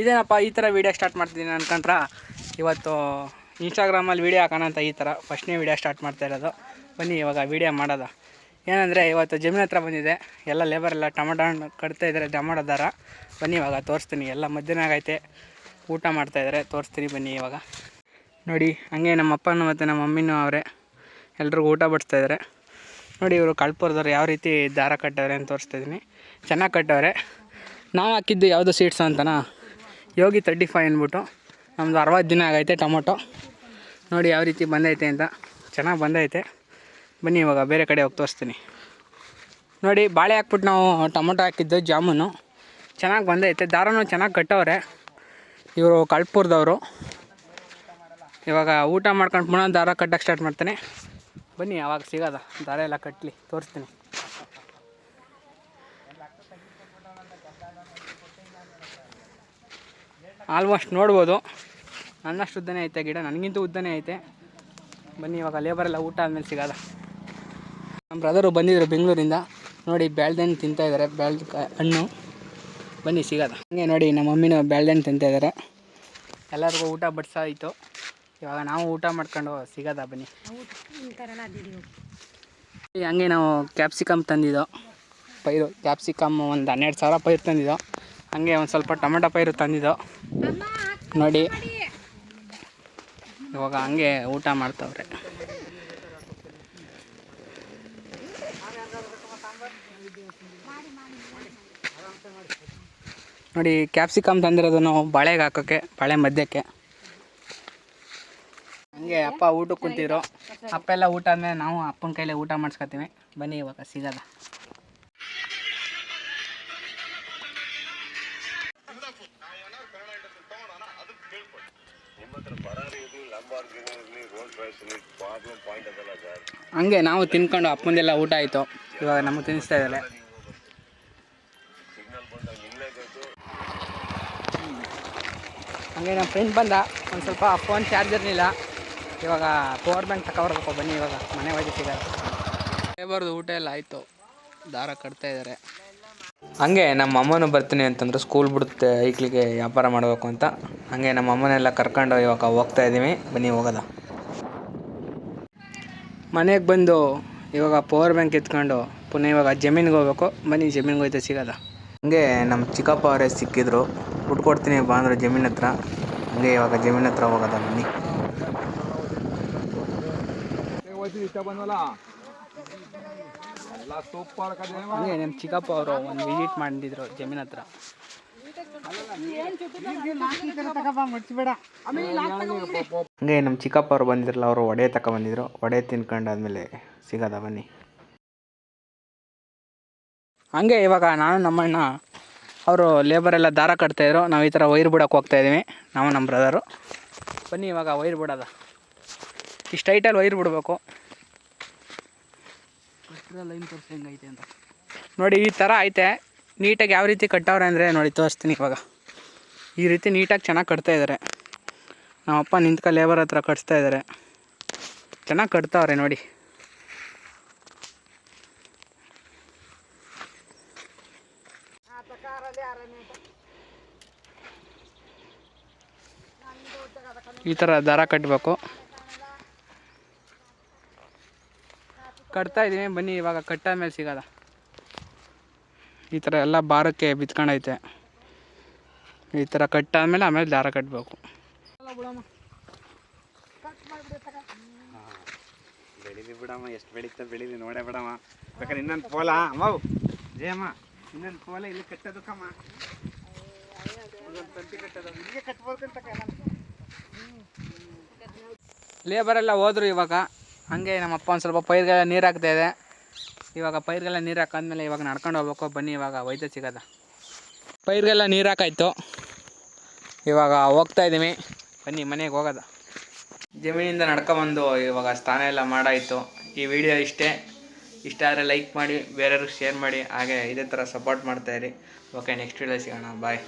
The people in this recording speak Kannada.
ಇದೇನಪ್ಪ, ಈ ಥರ ವೀಡಿಯೋ ಸ್ಟಾರ್ಟ್ ಮಾಡ್ತಿದ್ದೀನಿ ಅನ್ಕೊಂಡ್ರ, ಇವತ್ತು ಇನ್ಸ್ಟಾಗ್ರಾಮಲ್ಲಿ ವೀಡಿಯೋ ಹಾಕೋಣ ಅಂತ ಈ ಥರ ಫಸ್ಟ್ನೇ ವೀಡಿಯೋ ಸ್ಟಾರ್ಟ್ ಮಾಡ್ತಾ ಇರೋದು. ಬನ್ನಿ, ಇವಾಗ ವೀಡಿಯೋ ಮಾಡೋದು. ಏನಂದರೆ, ಇವತ್ತು ಜಮೀನ್ ಹತ್ರ ಬಂದಿದೆ. ಎಲ್ಲ ಲೇಬರ್ ಎಲ್ಲ ಟೊಮೊಟೊ ಹಣ್ಣು ಕಟ್ತಾ ಇದ್ದಾರೆ ಟೊಮೊಟೊ ದಾರ. ಬನ್ನಿ, ಇವಾಗ ತೋರಿಸ್ತೀನಿ. ಎಲ್ಲ ಮಧ್ಯಾಹ್ನ ಆಗೈತೆ. ಊಟ ಮಾಡ್ತಾಯಿದ್ದಾರೆ ತೋರಿಸ್ತೀನಿ ಬನ್ನಿ ಇವಾಗ. ನೋಡಿ, ಹಂಗೆ ನಮ್ಮ ಅಪ್ಪನೂ ಮತ್ತು ನಮ್ಮ ಮಮ್ಮಿನೂ ಅವರೇ ಎಲ್ರಿಗೂ ಊಟ ಬಡಿಸ್ತಾಯಿದ್ದಾರೆ ನೋಡಿ, ಇವರು ಕಳ್ಪುರದವ್ರು ಯಾವ ರೀತಿ ದಾರ ಕಟ್ಟವ್ರೆ ಅಂತ ತೋರಿಸ್ತಾ ಇದ್ದೀನಿ. ಚೆನ್ನಾಗಿ ಕಟ್ಟವ್ರೆ. ನಾವು ಹಾಕಿದ್ದು ಯಾವುದು ಸೀಡ್ಸ್ ಅಂತನಾ? ಯೋಗಿ ತರ್ಟಿ ಫೈವ್ ಅಂದ್ಬಿಟ್ಟು. ನಮ್ಮದು ಅರವತ್ತು ದಿನ ಆಗೈತೆ ಟೊಮೊಟೊ. ನೋಡಿ ಯಾವ ರೀತಿ ಬಂದೈತೆ ಅಂತ. ಚೆನ್ನಾಗಿ ಬಂದೈತೆ. ಬನ್ನಿ ಇವಾಗ ಬೇರೆ ಕಡೆ ಹೋಗಿ ತೋರಿಸ್ತೀನಿ. ನೋಡಿ ಬಾಳೆ ಹಾಕ್ಬಿಟ್ಟು ನಾವು ಟೊಮೊಟೊ ಹಾಕಿದ್ದು, ಜಾಮೂನು. ಚೆನ್ನಾಗಿ ಬಂದೈತೆ. ದಾರನೂ ಚೆನ್ನಾಗಿ ಕಟ್ಟವ್ರೆ. ಇವರು ಕಳ್ಪುರದವರು. ಇವಾಗ ಊಟ ಮಾಡ್ಕೊಂಡು ಪುನಃ ದಾರ ಕಟ್ಟಕ್ಕೆ ಸ್ಟಾರ್ಟ್ ಮಾಡ್ತಾನೆ. ಬನ್ನಿ, ಯಾವಾಗ ಸಿಗೋದ. ದಾರ ಎಲ್ಲ ಕಟ್ಟಲಿ ತೋರಿಸ್ತೀನಿ. ಆಲ್ಮೋಸ್ಟ್ ನೋಡ್ಬೋದು. ನನ್ನಷ್ಟು ಉದ್ದನೇ ಐತೆ ಗಿಡ, ನನಗಿಂತೂ ಉದ್ದನೇ ಐತೆ. ಬನ್ನಿ, ಇವಾಗ ಲೇಬರ್ ಎಲ್ಲ ಊಟ ಆದಮೇಲೆ ಸಿಗೋಲ್ಲ ನಮ್ಮ ಬ್ರದರು ಬಂದಿದ್ರು ಬೆಂಗಳೂರಿಂದ. ನೋಡಿ ಬ್ಯಾಳ್ದಣ್ಣು ತಿಂತಾ ಇದ್ದಾರೆ ಬ್ಯಾಳ್ದ ಹಣ್ಣು. ಬನ್ನಿ, ಸಿಗೋದ. ಹಂಗೆ ನೋಡಿ, ನಮ್ಮ ಮಮ್ಮಿನೂ ತಿಂತಾ ಇದ್ದಾರೆ ಎಲ್ಲರಿಗೂ ಊಟ ಬಡಿಸಾಯಿತು ಇವಾಗ ನಾವು ಊಟ ಮಾಡ್ಕೊಂಡು ಸಿಗದ, ಬನ್ನಿ. ಹಂಗೆ ನಾವು ಕ್ಯಾಪ್ಸಿಕಮ್ ತಂದಿದ್ದೋ. ಪೈರು ಕ್ಯಾಪ್ಸಿಕಮ್ ಒಂದು ಹನ್ನೆರಡು ಸಾವಿರ ಪೈರು ತಂದಿದ್ದೋ. ಹಂಗೆ ಒಂದು ಸ್ವಲ್ಪ ಟೊಮೆಟೊ ಪೈರು ತಂದಿದ್ದು. ನೋಡಿ. ಇವಾಗ ಹಂಗೆ ಊಟ ಮಾಡ್ತವ್ರೆ. ನೋಡಿ ಕ್ಯಾಪ್ಸಿಕಮ್ ತಂದಿರೋದು ನಾವು ಬಾಳೆಗೆ ಹಾಕೋಕ್ಕೆ ಬಾಳೆ ಮಧ್ಯಕ್ಕೆ. ಹಂಗೆ ಅಪ್ಪ ಊಟಕ್ಕೆ ಕುಂತಿದ್ರು. ಅಪ್ಪ ಎಲ್ಲ ಊಟ ಆದಮೇಲೆ ನಾವು ಅಪ್ಪನ ಕೈಲೇ ಊಟ ಮಾಡಿಸ್ಕೊತೀವಿ. ಬನ್ನಿ ಇವಾಗ ಸಿಗದ ಹಂಗೆ ನಾವು ತಿನ್ಕೊಂಡು ಅಪ್ಪಂದೆಲ್ಲ ಊಟ ಆಯಿತು. ಇವಾಗ ನಮಗೆ ತಿನ್ನಿಸ್ತಾ ಇದ್ದಾರೆ. ಹಂಗೆ ನಮ್ಮ ಫ್ರೆಂಡ್ ಬಂದ. ಒಂದು ಸ್ವಲ್ಪ ಫೋನ್ ಚಾರ್ಜ್ ಇರಲಿಲ್ಲ. ಇವಾಗ ಪವರ್ ಬ್ಯಾಂಕ್ ತಗೊಬರ್ಬೇಕು ಬನ್ನಿ ಇವಾಗ ಮನೆ ಒಳಗೆ ಸಿಗೋದು ಲೇಬರ್ದು ಊಟ ಎಲ್ಲ ಆಯಿತು. ದಾರ ಕಟ್ತಾ ಇದ್ದಾರೆ. ಹಂಗೆ ನಮ್ಮ ಅಮ್ಮನೂ ಬರ್ತೀನಿ ಅಂತಂದ್ರೆ ಸ್ಕೂಲ್ ಬಿಡುತ್ತೆ ಐಕ್ಲಿಗೆ ವ್ಯಾಪಾರ ಮಾಡಬೇಕು ಅಂತ. ಹಂಗೆ ನಮ್ಮ ಅಮ್ಮನೆಲ್ಲ ಕರ್ಕೊಂಡು ಇವಾಗ ಹೋಗ್ತಾ ಇದ್ದೀವಿ. ಬನ್ನಿ, ಹೋಗೋದ? ಮನೆಗೆ ಬಂದು ಇವಾಗ ಪವರ್ ಬ್ಯಾಂಕ್ ಎತ್ಕೊಂಡು ಪುನಃ ಇವಾಗ ಜಮೀನಿಗೆ ಹೋಗ್ಬೇಕು. ಬನ್ನಿ, ಜಮೀನಿಗೆ ಹೋಯ್ತಾ ಸಿಗೋದ? ಹಂಗೆ ನಮ್ಮ ಚಿಕ್ಕಪ್ಪ ಅವರೇ ಸಿಕ್ಕಿದ್ರು. ಕೊಡ್ತೀನಿ, ಬಾ ಅಂದ್ರೆ ಜಮೀನ್ ಹತ್ರ. ಹಂಗೆ ಇವಾಗ ಜಮೀನ್ ಹತ್ರ ಹೋಗೋದ? ಬನ್ನಿ. ಹಂಗೆ ನಮ್ಮ ಚಿಕ್ಕಪ್ಪ ಅವರು ಒಂದು ವಿಸಿಟ್ ಮಾಡಿದ್ರು ಜಮೀನ್ ಹತ್ರ. ಹಂಗೆ ನಮ್ಮ ಚಿಕ್ಕಪ್ಪ ಅವ್ರು ಬಂದಿದ್ರಲ್ಲ, ಅವರು ವಡೆ ತಗೊಬಂದಿದ್ರು ವಡೆ ತಿನ್ಕೊಂಡಾದ್ಮೇಲೆ ಸಿಗೋದ ಬನ್ನಿ. ಹಂಗೆ ಇವಾಗ ನಾನು ನಮ್ಮಣ್ಣ, ಅವರು ಲೇಬರ್ ಎಲ್ಲ ದಾರ ಕಟ್ತಾಯಿದ್ರು ನಾವು ಈ ಥರ ವೈರ್ ಬಿಡೋಕೆ ಹೋಗ್ತಾ ಇದ್ದೀವಿ ನಾವು ನಮ್ಮ ಬ್ರದರು ಬನ್ನಿ ಇವಾಗ ವೈರ್ ಬಿಡೋದ. ಇಷ್ಟು ಹೈಟಲ್ಲಿ ವೈರ್ ಬಿಡಬೇಕು. ಅಂತ. ನೋಡಿ, ಈ ಥರ ಐತೆ. ನೀಟಾಗಿ ಯಾವ ರೀತಿ ಕಟ್ಟವ್ರೆ ಅಂದರೆ ನೋಡಿ, ತೋರಿಸ್ತೀನಿ ಇವಾಗ. ಈ ರೀತಿ ನೀಟಾಗಿ ಚೆನ್ನಾಗಿ ಕಟ್ತಾ ಇದ್ದಾರೆ ನಮ್ಮಪ್ಪ ನಿಂತ್ಕ ಲೇಬರ್ ಹತ್ರ ಕಟ್ಸ್ತಾ ಇದ್ದಾರೆ ಚೆನ್ನಾಗಿ ಕಟ್ತಾವ್ರೆ ನೋಡಿ. ಈ ಥರ ದಾರ ಕಟ್ಟಬೇಕು ಕಟ್ತಾ ಇದ್ದೀವಿ ಬನ್ನಿ ಇವಾಗ ಕಟ್ಟಾದ ಮೇಲೆ ಸಿಗೋದ. ಈ ಥರ ಎಲ್ಲ ಭಾರಕ್ಕೆ ಬಿತ್ಕೊಂಡೈತೆ. ಈ ಥರ ಕಟ್ಟಾದ್ಮೇಲೆ ಆಮೇಲೆ ದಾರ ಕಟ್ಟಬೇಕು ಬೆಳಿಲಿ ಬಿಡಮ್ಮ ಎಷ್ಟು ಬೆಳೀತಾ ಬೆಳಿಲಿ ನೋಡೇ ಬಿಡಮ್ಮ. ಬೇಕಾದ್ರೆ ಇನ್ನೊಂದು ಪೋಲ ಅಮ್ಮವು ಜಯಮ್ಮ ಇನ್ನೊಂದು ಪೋಲ ಇಲ್ಲಿ ಕಟ್ಟೋದಕ್ಕಮ್ಮ. ಇನ್ನೊಂದು ತಂತಿ ಕಟ್ಟೋದು. ಇಲ್ಲಿಗೆ ಕಟ್ಬೋದಂತ ಲೇಬರೆಲ್ಲ ಹೋದ್ರು ಇವಾಗ. ಹಾಗೆ ನಮ್ಮಪ್ಪ ಒಂದು ಸ್ವಲ್ಪ ಪೈರ್ಗೆಲ್ಲ ನೀರು ಹಾಕ್ತಾ ಇದೆ. ಇವಾಗ ಪೈರ್ಗೆಲ್ಲ ನೀರು ಹಾಕಾದ್ಮೇಲೆ ಇವಾಗ ನಡ್ಕೊಂಡು ಹೋಗ್ಬೇಕು. ಬನ್ನಿ, ಇವಾಗ ವೈದ್ಯ ಸಿಗೋದ. ಪೈರ್ಗೆಲ್ಲ ನೀರು ಹಾಕಾಯ್ತು. ಇವಾಗ ಹೋಗ್ತಾ ಇದ್ದೀವಿ ಬನ್ನಿ, ಮನೆಗೆ ಹೋಗೋದ. ಜಮೀನಿಂದ ನಡ್ಕೊಂಬಂದು ಇವಾಗ ಸ್ನಾನ ಎಲ್ಲ ಮಾಡಾಯಿತು. ಈ ವಿಡಿಯೋ ಇಷ್ಟೇ. ಇಷ್ಟ ಆದರೆ ಲೈಕ್ ಮಾಡಿ, ಬೇರೆಯವ್ರಿಗೆ ಶೇರ್ ಮಾಡಿ. ಹಾಗೆ ಇದೇ ಥರ ಸಪೋರ್ಟ್ ಮಾಡ್ತಾಯಿರಿ ಓಕೆ ನೆಕ್ಸ್ಟ್ ವಿಡಿಯೋ ಸಿಗೋಣ. ಬಾಯ್